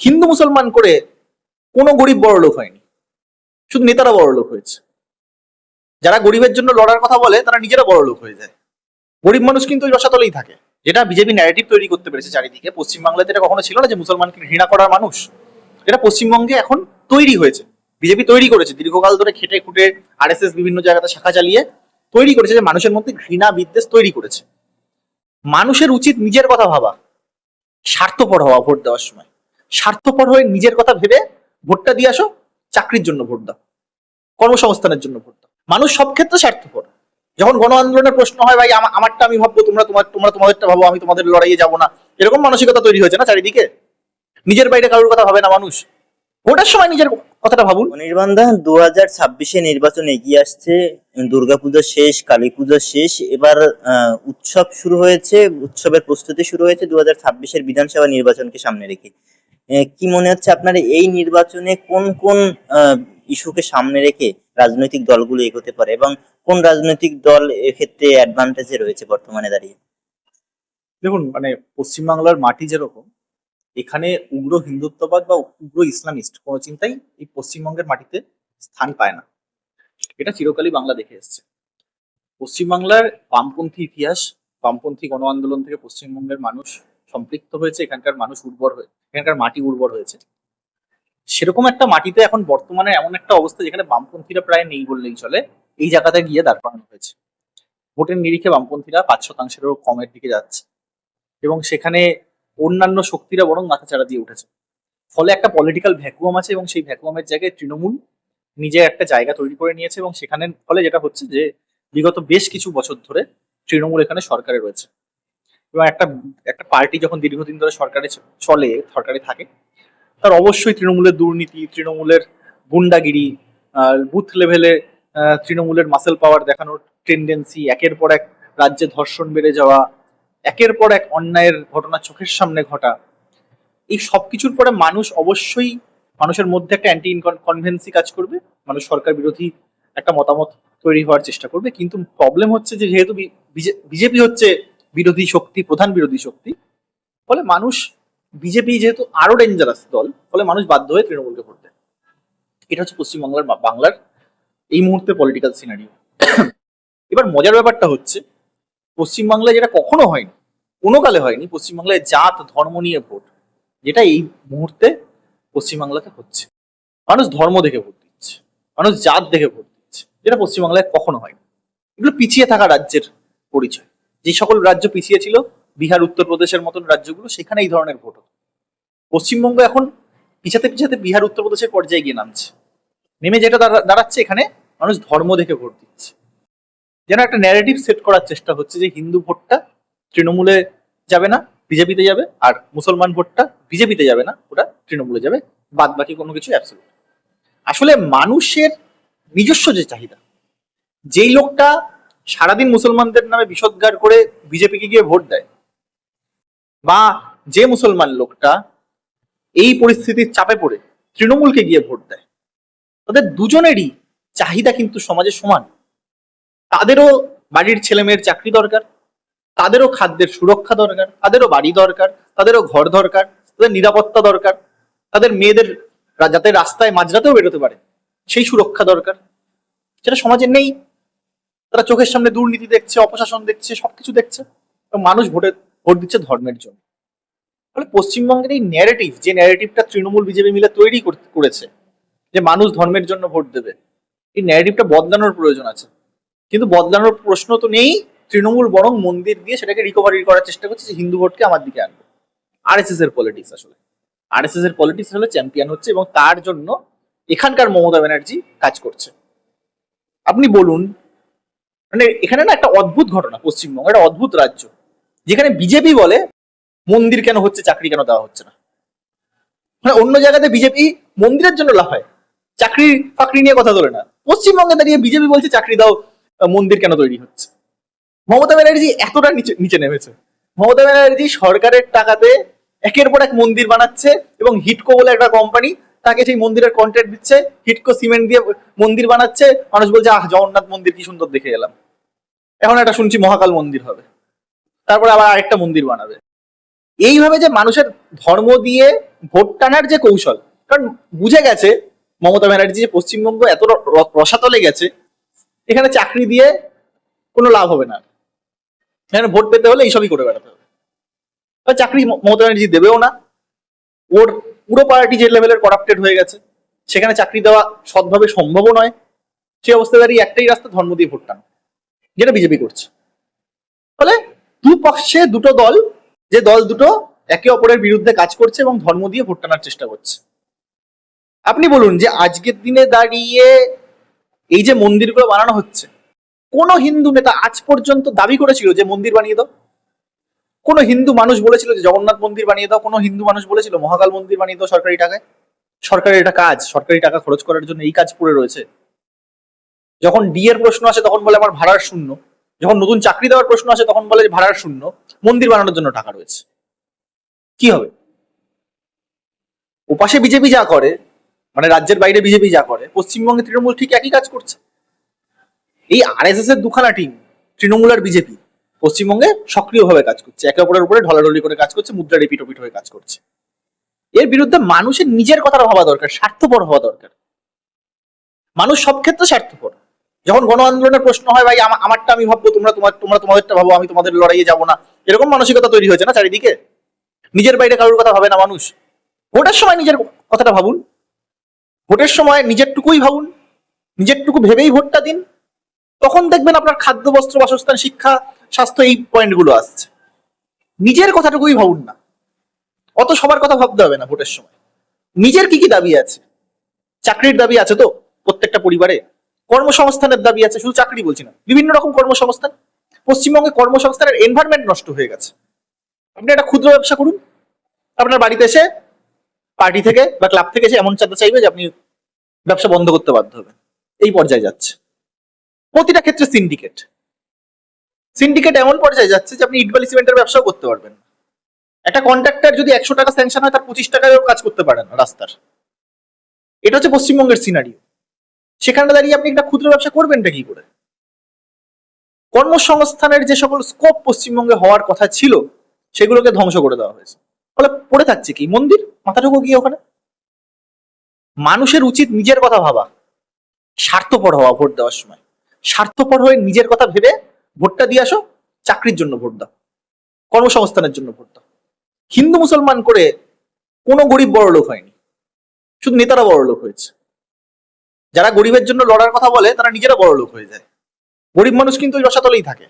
হিন্দু মুসলমান করে কোনো গরিব বড় লোক হয়নি। শুধু নেতারা বড় লোক হয়েছে। যারা গরিবের জন্য লড়ার কথা বলে, তারা নিজেরা বড় লোক হয়ে যায়। গরিব মানুষ কিন্তু ওই রসাতলেই থাকে। যেটা বিজেপি ন্যারেটিভ তৈরি করতে পেরেছে চারিদিকে। পশ্চিমবাংলাতে এটা কখনো ছিল না যে মুসলমানকে ঘৃণা করার মানুষ। এটা পশ্চিমবঙ্গে এখন তৈরি হয়েছে। বিজেপি তৈরি করেছে। দীর্ঘকাল ধরে খেটে খুঁটে আরএসএস বিভিন্ন জায়গাতে শাখা চালিয়ে তৈরি করেছে যে মানুষের মধ্যে ঘৃণা বিদ্বেষ তৈরি করেছে। মানুষের উচিত নিজের কথা ভাবা, স্বার্থপর হওয়া ভোট দেওয়ার সময়। স্বার্থপর হয়ে নিজের কথা ভেবে ভোটটা দিয়ে আসো, চাকরির জন্য ভোট দাও, কর্মসংস্থানের জন্য ভোট দাও। মানুষ সব ক্ষেত্রে স্বার্থপর। যখন গণ আন্দোলনের প্রশ্ন হয়, ভাই আমারটা আমি ভাববো, তোমরা তোমার তোমরা তোমাদেরটা ভাবো, আমি তোমাদের লড়াইয়ে যাব না। এরকম মানসিকতা তৈরি হয়েছে না চারিদিকে? নিজের বাইরে কারোর কথা ভাবে না মানুষ। ভোটের সময় নিজের কথাটা ভাবুন। অনির্বাণ দা দু হাজার ছাব্বিশে নির্বাচন এগিয়ে আসছে, দুর্গাপুজো শেষ কালী পুজো শেষ, এবার উৎসব শুরু হয়েছে, উৎসবের প্রস্তুতি শুরু হয়েছে দু হাজার ছাব্বিশের বিধানসভা নির্বাচনকে সামনে রেখে। কি মনে হচ্ছে আপনার এই নির্বাচনে কোন কোন ইস্যুকে সামনে রেখে রাজনৈতিক দলগুলো এগোতে পারে এবং কোন রাজনৈতিক দল এক্ষেত্রে অ্যাডভান্টেজে রয়েছে বর্তমানে দাঁড়িয়ে? দেখুন মানে পশ্চিমবাংলার মাটি যেরকম, এখানে উগ্র হিন্দুত্ববাদ বা উগ্র ইসলামিস্ট কোনো চিন্তাই এই পশ্চিমবঙ্গের মাটিতে স্থান পায় না। এটা চিরকালই বাংলা দেখে এসছে। পশ্চিমবাংলার বামপন্থী ইতিহাস, বামপন্থী গণ আন্দোলন থেকে পশ্চিমবঙ্গের মানুষ সম্পৃক্ত হয়েছে, এখানকার মানুষ উর্বর হয়ে, এখানকার মাটি উর্বর হয়েছে। সেরকম একটা মাটিতে এখন বর্তমানে এমন একটা অবস্থা যেখানে বামপন্থীরা প্রায় নেই বললেই চলে, এই জায়গাতে গিয়ে দাঁড় করানো হয়েছে। ভোটের নিরিখে বামপন্থীরা পাঁচ শতাংশেরও কমের দিকে যাচ্ছে এবং সেখানে অন্যান্য শক্তিরা বরং মাথাচাড়া দিয়ে উঠেছে। ফলে একটা পলিটিক্যাল ভ্যাকুয়াম আছে এবং সেই ভ্যাকুয়ামের জায়গায় তৃণমূল নিজে একটা জায়গা তৈরি করে নিয়েছে এবং সেখানে ফলে যেটা হচ্ছে যে বিগত বেশ কিছু বছর ধরে তৃণমূল এখানে সরকারে রয়েছে। এবং একটা একটা পার্টি যখন দীর্ঘদিন ধরে সরকারে চলে, সরকারে থাকে, তার অবশ্যই তৃণমূলের দুর্নীতি, তৃণমূলের গুন্ডাগিরি বুথ লেভেলে তৃণমূলের মাসেল পাওয়ার দেখানোর টেন্ডেন্সি একের পর এক রাজ্যে ধর্ষণ বেড়ে যাওয়া, একের পর এক অন্যায়ের ঘটনা চোখের সামনে ঘটা, এই সব কিছুর পরে মানুষ অবশ্যই মানুষের মধ্যে একটা অ্যান্টি কনভেন্সি কাজ করবে, মানুষ সরকার বিরোধী একটা মতামত তৈরি হওয়ার চেষ্টা করবে, কিন্তু প্রবলেম হচ্ছে যে যেহেতু বিজেপি হচ্ছে বিরোধী শক্তি, প্রধান বিরোধী শক্তি। ফলে মানুষ, বিজেপি যেহেতু আরও ডেঞ্জারাস দল, ফলে মানুষ বাধ্য হয়ে তৃণমূলকে ভোট দেয়। এটা হচ্ছে পশ্চিমবাংলার বাংলার এই মুহূর্তে পলিটিক্যাল সিনারিও এবার মজার ব্যাপারটা হচ্ছে, পশ্চিমবাংলায় যেটা কখনো হয়নি কোনো কালে হয়নি, পশ্চিমবাংলায় জাত, ধর্ম নিয়ে ভোট, যেটা এই মুহূর্তে পশ্চিমবাংলাতে হচ্ছে। মানুষ ধর্ম দেখে ভোট দিচ্ছে, মানুষ জাত দেখে ভোট দিচ্ছে, যেটা পশ্চিমবাংলায় কখনো হয়নি। এগুলো পিছিয়ে থাকা রাজ্যের পরিচয়। যে সকল রাজ্য পিছিয়ে ছিল বিহার, উত্তরপ্রদেশের মতন রাজ্যগুলো, সেখানে এই ধরনের ভোট হতো। পশ্চিমবঙ্গ এখন পিছাতে পিছাতে বিহার, উত্তরপ্রদেশের পর্যায়ে গিয়ে নামছে। নেমে যেটা দাঁড়া- দাঁড়াচ্ছে এখানে, মানুষ ধর্ম দেখে ভোট দিচ্ছে। যেন একটা ন্যারেটিভ সেট করার চেষ্টা হচ্ছে যে হিন্দু ভোটটা তৃণমূলে যাবে না, বিজেপিতে যাবে, আর মুসলমান ভোটটা বিজেপিতে যাবে না, ওটা তৃণমূলে যাবে বাদ বাকি কোনো কিছু অ্যাবসলুট আসলে মানুষের নিজস্ব যে চাহিদা, যেই লোকটা সারাদিন মুসলমানদের নামে বিষোদ্গার করে বিজেপিকে গিয়ে ভোট দেয়। বা যে মুসলমান লোকটা এই পরিস্থিতির চাপে পড়ে তৃণমূলকে গিয়ে ভোট দেয়। তাদের দুজনেরই চাহিদা কিন্তু সমাজে সমান। তাদেরও বাড়ির ছেলে মেয়ের চাকরি দরকার, তাদেরও খাদ্যের সুরক্ষা দরকার, তাদেরও বাড়ি দরকার, তাদেরও ঘর দরকার, তাদের নিরাপত্তা দরকার, তাদের মেয়েদের যাতে রাস্তায় মাঝরাতেও বেরোতে পারে, সেই সুরক্ষা দরকার। সেটা সমাজে নেই। তারা চোখের সামনে দুর্নীতি দেখছে, অপশাসন দেখছে, সবকিছু দেখছে। এবং মানুষ ভোটে, ভোট দিচ্ছে ধর্মের জন্য। ফলে পশ্চিমবঙ্গের এই ন্যারেটিভ যে ন্যারেটিভটা তৃণমূল, বিজেপি মিলে তৈরি কর- করেছে, যে মানুষ ধর্মের জন্য ভোট দেবে, এই ন্যারেটিভটা বদলানোর প্রয়োজন আছে। কিন্তু বদলানোর প্রশ্ন তো নেই, তৃণমূল বরং মন্দির দিয়ে সেটাকে রিকভারি করার চেষ্টা করছে, যে হিন্দু ভোটকে আমার দিকে আনবে। আর এস এস এর পলিটিক্স আসলে। আর এস এস এর পলিটিক্স হলে চ্যাম্পিয়ন হচ্ছে এবং তার জন্য এখানকার মমতা ব্যানার্জি কাজ করছে। আপনি বলুন মানে এখানে না একটা অদ্ভুত ঘটনা, পশ্চিমবঙ্গ, একটা অদ্ভুত রাজ্য, যেখানে বিজেপি বলে মন্দির কেন হচ্ছে, চাকরি কেন দেওয়া হচ্ছে না। মানে অন্য জায়গাতে বিজেপি মন্দিরের জন্য লাফায়, চাকরি ফাকরি নিয়ে কথা তোলে না। পশ্চিমবঙ্গে দাঁড়িয়ে বিজেপি বলছে, চাকরি দাও, মন্দির কেন তৈরি হচ্ছে? মমতা ব্যানার্জি এতটা নিচে নিচে নেমেছে। মমতা ব্যানার্জি সরকারের টাকাতে একের পর এক মন্দির বানাচ্ছে এবং হিটকো বলে একটা কোম্পানি তাকে সেই মন্দিরের কন্ট্রাক্ট দিচ্ছে, হিটকো সিমেন্ট দিয়ে মন্দির বানাচ্ছে। মানুষ বলছে, আহ, জগন্নাথ মন্দির কি সুন্দর দেখে এলাম। এখন একটা শুনছি মহাকাল মন্দির হবে। তারপরে আবার আরেকটা মন্দির বানাবে। এইভাবে যে মানুষের ধর্ম দিয়ে ভোট টানার যে কৌশল, কারণ বুঝে গেছে, মমতা ব্যানার্জি যে পশ্চিমবঙ্গ এত রসাতলে গেছে, এখানে চাকরি দিয়ে কোনো লাভ হবে না। এখানে ভোট পেতে হলে এইসবই করে বেড়াতে হবে। চাকরি মমতা ব্যানার্জি দেবেও না। ওর পুরো পার্টি যে লেভেলের করাপ্টেড হয়ে গেছে, সেখানে চাকরি দেওয়া সৎভাবে সম্ভবও নয়। সেই অবস্থায় দাঁড়িয়ে একটাই রাস্তা ধর্ম দিয়ে ভোট টানা, যেটা বিজেপি করছে। ফলে দু পক্ষে দুটো দল, যে দল দুটো একে অপরের বিরুদ্ধে কাজ করছে এবং ধর্ম দিয়ে ভোট টানার চেষ্টা করছে। আপনি বলুন যে আজকের দিনে দাঁড়িয়ে এই যে মন্দিরগুলো বানানো হচ্ছে, কোন হিন্দু নেতা আজ পর্যন্ত দাবি করেছিল যে মন্দির বানিয়ে দাও? কোন হিন্দু মানুষ বলেছিল যে জগন্নাথ মন্দির বানিয়ে দাও, কোন হিন্দু মানুষ বলেছিল মহাকাল মন্দির বানিয়ে দাও সরকারি টাকায়? সরকারের এটা কাজ, সরকারি টাকা খরচ করার জন্য এই কাজ পড়ে রয়েছে। যখন ডি এর প্রশ্ন আসে তখন বলে আমার ভাড়ার শূন্য। যখন নতুন চাকরি দেওয়ার প্রশ্ন আসে তখন বলে ভাড়ার শূন্য। মন্দির বানানোর জন্য টাকা রয়েছে। কি হবে? ওপাশে বিজেপি যা করে মানে রাজ্যের বাইরে বিজেপি যা করে, পশ্চিমবঙ্গে তৃণমূল ঠিক একই কাজ করছে। এই আর এস এস এর দুখানা টিম তৃণমূল আর বিজেপি। পশ্চিমবঙ্গে সক্রিয়ভাবে কাজ করছে একে অপরের উপরে ঢলাঢলি করে কাজ করছে, মুদ্রা রিপিটোপিট হয়ে কাজ করছে। এর বিরুদ্ধে মানুষের নিজের কথা ভাবা দরকার, স্বার্থপর হওয়া দরকার। মানুষ সব ক্ষেত্রে স্বার্থপর। যখন গণ আন্দোলনের প্রশ্ন হয়, ভাই আমারটা আমি ভাববো, তোমরা, তোমার, তোমরা তোমাদেরটা ভাবো, আমি তোমাদের লড়াইয়ে যাব না। এরকম মানসিকতা তৈরি হয়েছে না চারিদিকে? নিজের বাইরে কারোর কথা ভাবে না মানুষ? ভোটের সময় নিজের কথাটা ভাবুন। ভোটের সময় নিজেরটুকুই ভাবুন। নিজেরটুকু ভেবেই ভোটটা দিন। তখন দেখবেন আপনার খাদ্য, বস্ত্র, বাসস্থান, শিক্ষা স্বাস্থ্য এই পয়েন্টগুলো আসছে। নিজের কথাটুকুই ভাবুন না। অত সবার কথা ভাবতে হবে না ভোটের সময়। নিজের কি কি দাবি আছে? চাকরির দাবি আছে তো প্রত্যেকটা পরিবারে? কর্মসংস্থানের দাবি আছে, শুধু চাকরি বলছি না। বিভিন্ন রকম কর্মসংস্থান। পশ্চিমবঙ্গে কর্মসংস্থানের এনভায়রনমেন্ট নষ্ট হয়ে গেছে। আপনি একটা ক্ষুদ্র ব্যবসা করুন। আপনার বাড়িতে এসে পার্টি থেকে বা ক্লাব থেকে এসে এমন চাঁদা চাইবে যে আপনি ব্যবসা বন্ধ করতে বাধ্য হবেন। এই পর্যায়ে যাচ্ছে। প্রতিটা ক্ষেত্রে সিন্ডিকেট সিন্ডিকেট এমন পর্যায়ে যাচ্ছে যে আপনি ইটবালি সিমেন্টের ব্যবসাও করতে পারবেন না। একটা কন্ট্রাক্টর যদি একশো টাকা স্যাংশন হয়, তার পঁচিশ টাকায়ও কাজ করতে পারেন না রাস্তার। এটা হচ্ছে পশ্চিমবঙ্গের সিনারিও সেখানে দাঁড়িয়ে আপনি একটা ক্ষুদ্র ব্যবসা করবেনটা কি করে? কর্মসংস্থানের যে সকল স্কোপ পশ্চিমবঙ্গে হওয়ার কথা ছিল, সেগুলোকে ধ্বংস করে দেওয়া হয়েছে। ফলে পড়ে থাকছে কি? মন্দির? মাথাটুকু গিয়ে ওখানে? মানুষের উচিত নিজের কথা ভাবা, স্বার্থপর হওয়া ভোট দেওয়ার সময়। স্বার্থপর হয়ে নিজের কথা ভেবে ভোটটা দিয়ে আসো, চাকরির জন্য ভোট দাও, কর্মসংস্থানের জন্য ভোট দাও। হিন্দু মুসলমান করে কোনো গরিব বড় লোক হয়নি, শুধু নেতারা বড় লোক হয়েছে। যারা গরিবের জন্য লড়ার কথা বলে, তারা নিজেরা বড় লোক হয়ে যায়। গরিব মানুষ কিন্তু ওই রসাতলেই থাকে।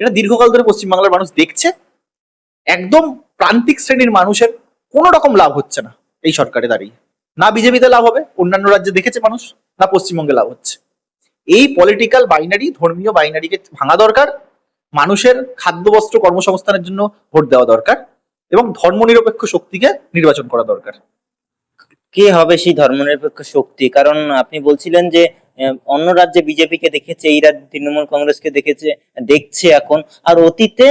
এটা দীর্ঘকাল ধরে পশ্চিমবাংলার মানুষ দেখছে। একদম প্রান্তিক শ্রেণির মানুষের কোনো রকম লাভ হচ্ছে না এই সরকারে দাঁড়িয়ে। না বিজেপিতে লাভ হবে, অন্যান্য রাজ্যে দেখেছে মানুষ, না পশ্চিমবঙ্গে লাভ হচ্ছে। এই পলিটিক্যাল বাইনারি ধর্মীয় বাইনারিকে ভাঙা দরকার, মানুষের খাদ্য, বস্ত্র, কর্মসংস্থানের জন্য ভোট দেওয়া দরকার এবং ধর্মনিরপেক্ষ শক্তিকে নির্বাচন করা দরকার। কে হবে সেই ধর্মনিরপেক্ষ শক্তি? কারণ আপনি বলছিলেন যে অন্য রাজ্যে বিজেপিকে দেখেছে, এই রাজ্যে তৃণমূল কংগ্রেসকে দেখেছে, দেখছে এখন। আর অতীতে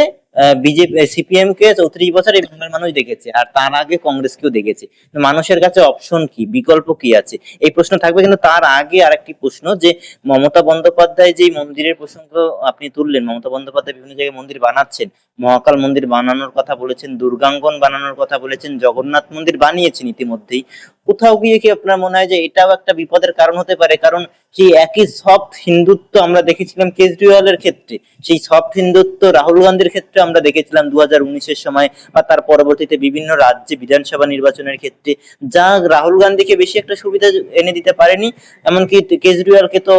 বিজেপি সিপিএম কে চৌত্রিশ বছর বাংলার মানুষ দেখেছে, আর তার আগে কংগ্রেসকেও দেখেছে। মানুষের কাছে অপশন কি? বিকল্প কি আছে? এই প্রশ্ন থাকবে, কিন্তু তার আগে আরেকটি প্রশ্ন যে মমতা বন্দ্যোপাধ্যায় যে মন্দিরের প্রসঙ্গ আপনি তুললেন, মমতা বন্দ্যোপাধ্যায় বিভিন্ন জায়গায় মন্দির বানাচ্ছেন, মহাকাল মন্দির বানানোর কথা বলেছেন, দুর্গাঙ্গন বানানোর কথা বলেছেন, জগন্নাথ মন্দির বানিয়েছেন ইতিমধ্যেই, কোথাও গিয়ে কি আপনার মনে হয় যে এটাও একটা বিপদের কারণ হতে পারে? কারণ সেই একই সফট হিন্দুত্ব আমরা দেখেছিলাম কেজরিওয়ালের ক্ষেত্রে, সেই সফট হিন্দুত্ব রাহুল গান্ধীর ক্ষেত্রে আমরা দেখেছিলাম দু হাজার সময় বা তার পরবর্তীতে বিভিন্ন রাজ্যে বিধানসভা নির্বাচনের ক্ষেত্রে, যা রাহুল গান্ধীকে বেশি একটা সুবিধা এনে দিতে পারেনি, এমনকি কেজরিওয়ালকে তো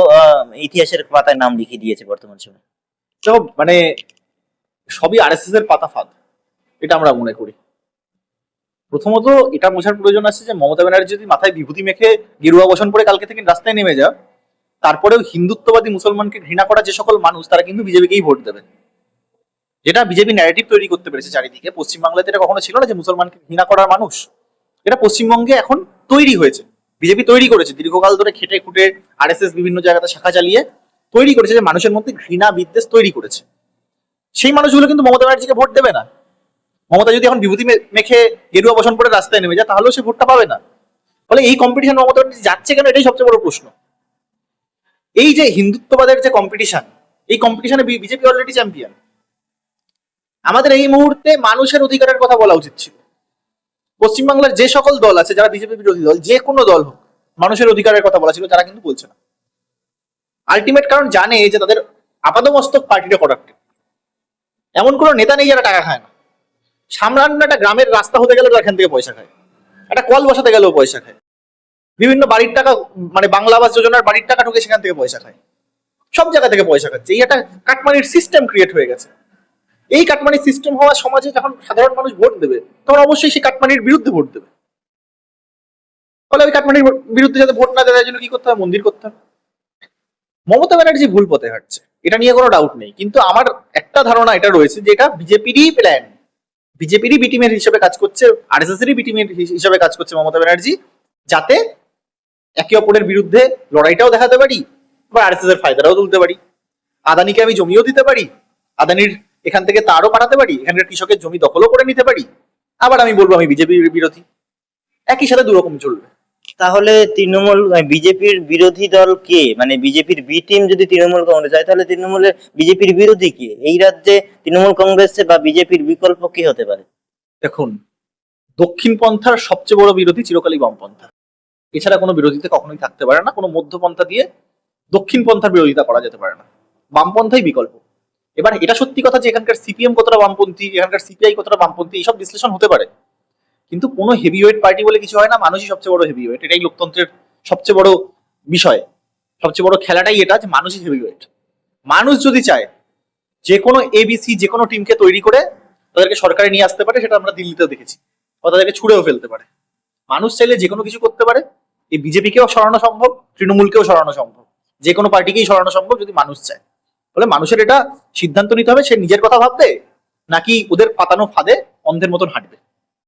ইতিহাসের পাতায় নাম লিখিয়ে দিয়েছে বর্তমান সময়। সব মানে সবই আরএসএস এর পাতা ফাঁদ, এটা আমরা মনে করি। প্রথমত এটা বোঝার প্রয়োজন আছে যে মমতা ব্যানার্জি যদি মাথায় বিভূতি মেখে গেরুয়া বসন পরে কালকে থেকে রাস্তায় নেমে যাও তারপরেও হিন্দুত্ববাদী মুসলমানকে ঘৃণা করা যে সকল মানুষ, তারা কিন্তু বিজেপিকেই ভোট দেবে। যেটা বিজেপি ন্যারেটিভ তৈরি করতে পেরেছে চারিদিকে, পশ্চিমবাংলাতে এটা কখনো ছিল না যে মুসলমানকে ঘৃণা করার মানুষ? এটা পশ্চিমবঙ্গে এখন তৈরি হয়েছে। বিজেপি তৈরি করেছে, দীর্ঘকাল ধরে খেটে খুঁটে আরএসএস বিভিন্ন জায়গাতে শাখা চালিয়ে তৈরি করেছে যে মানুষের মধ্যে ঘৃণা বিদ্বেষ তৈরি করেছে। সেই মানুষগুলো কিন্তু মমতা ব্যানার্জিকে ভোট দেবে না। মমতা যদি এখন বিভূতি মেখে গেরুয়া বসন পরে রাস্তায় নেমে যায়, তাহলেও সে ভোটটা পাবে না। ফলে এই কম্পিটিশন মমতা ব্যানার্জি যাচ্ছে কেন? এটাই সবচেয়ে বড় প্রশ্ন। এই যে হিন্দুত্ববাদের যে কম্পিটিশন এই কম্পিটিশনে বিজেপি অলরেডি চ্যাম্পিয়ন আমাদের এই মুহূর্তে মানুষের অধিকারের কথা বলা উচিত ছিল। পশ্চিমবাংলার যে সকল দল আছে, যারা বিজেপি বিরোধী দল, যে কোনো দল হোক, মানুষের অধিকারের কথা বলা ছিল, তারা কিন্তু বলছে না। আলটিমেট কারণ জানে যে তাদের আপাদমস্তক পার্টিটা করাপ্টেড এমন কোনো নেতা নেই যারা টাকা খায় না। সামান্য একটা গ্রামের রাস্তা হতে গেলে এখান থেকে পয়সা খায়। একটা কল বসাতে গেলেও পয়সা খায়। বিভিন্ন বাড়ির টাকা মানে বাংলা আবাস যোজনার বাড়ির টাকা ঢুকে সেখান থেকে পয়সা খায়। সব জায়গা থেকে পয়সা খাচ্ছে। এই একটা কাটমানির সিস্টেম ক্রিয়েট হয়ে গেছে। এই কাটমানির সিস্টেম হওয়া সমাজে যখন সাধারণ মানুষ ভোট দেবে, তখন অবশ্যই সেই কাটমানির বিরুদ্ধে ভোট দেবে। ফলে ওই কাটমানির বিরুদ্ধে যাতে ভোট না দেয় জন্য কি করতে হবে? মন্দির করতে হবে। মমতা ব্যানার্জি ভুল পথে হাঁটছে। এটা নিয়ে কোনো ডাউট নেই। কিন্তু আমার একটা ধারণা এটা রয়েছে যে এটা বিজেপিরই প্ল্যান বিজেপিরই বিটিমের হিসেবে কাজ করছে আর এস এর বিটিমের হিসেবে কাজ করছে মমতা ব্যানার্জি, যাতে একে অপরের বিরুদ্ধে লড়াইটাও দেখাতে পারি, বা আর এস এস এর ফায়দাটাও তুলতে পারি। আদানিকে আমি জমিও দিতে পারি। আদানির এখান থেকে তারও পাঠাতে পারি? এখানকার কৃষকের জমি দখলও করে নিতে পারি? আবার আমি বলব আমি বিজেপির বিরোধী। একই সাথে দুরকম চলবে। তাহলে তৃণমূল বিজেপির বিরোধী দল কে? মানে বিজেপির বি টিম যদি তৃণমূল কংগ্রেস হয় তাহলে তৃণমূলের বিজেপির বিরোধী কে? এই রাজ্যে তৃণমূল কংগ্রেসের বা বিজেপির বিকল্প কি হতে পারে? দেখুন দক্ষিণ পন্থার সবচেয়ে বড় বিরোধী চিরকালই বামপন্থা এছাড়া কোনো বিরোধিতা কখনোই থাকতে পারে না কোনো মধ্যপন্থা দিয়ে দক্ষিণ পন্থার বিরোধিতা করা যেতে পারে না। বামপন্থাই বিকল্প। এবার এটা সত্যি কথা যে এখানকার সিপিএম কতটা বামপন্থী, এখানকার সিপিআই কতটা বামপন্থী, এইসব বিশ্লেষণ হতে পারে। কিন্তু কোনো হেভিওয়েট পার্টি বলে কিছু হয় না, মানুষই সবচেয়ে বড় হেভিওয়েট এটাই লোকতন্ত্রের সবচেয়ে বড় বিষয়। সবচেয়ে বড় খেলাটাই এটা যে মানুষই হেভিওয়েট মানুষ যদি চায় যে কোনো এবিসি যে কোনো টিমকে তৈরি করে তাদেরকে সরকারে নিয়ে আসতে পারে, সেটা আমরা দিল্লিতেও দেখেছি। বা তাদেরকে ছুড়েও ফেলতে পারে। মানুষ চাইলে যে কোনো কিছু করতে পারে। এই বিজেপিকেও সরানো সম্ভব, তৃণমূলকেও সরানো সম্ভব। যে কোনো পার্টিকেই সরানো সম্ভব যদি মানুষ চায়। ফলে মানুষের এটা সিদ্ধান্ত নিতে হবে, সে নিজের কথা ভাববে, নাকি ওদের পাতানো ফাঁদে অন্ধের মতন হাঁটবে?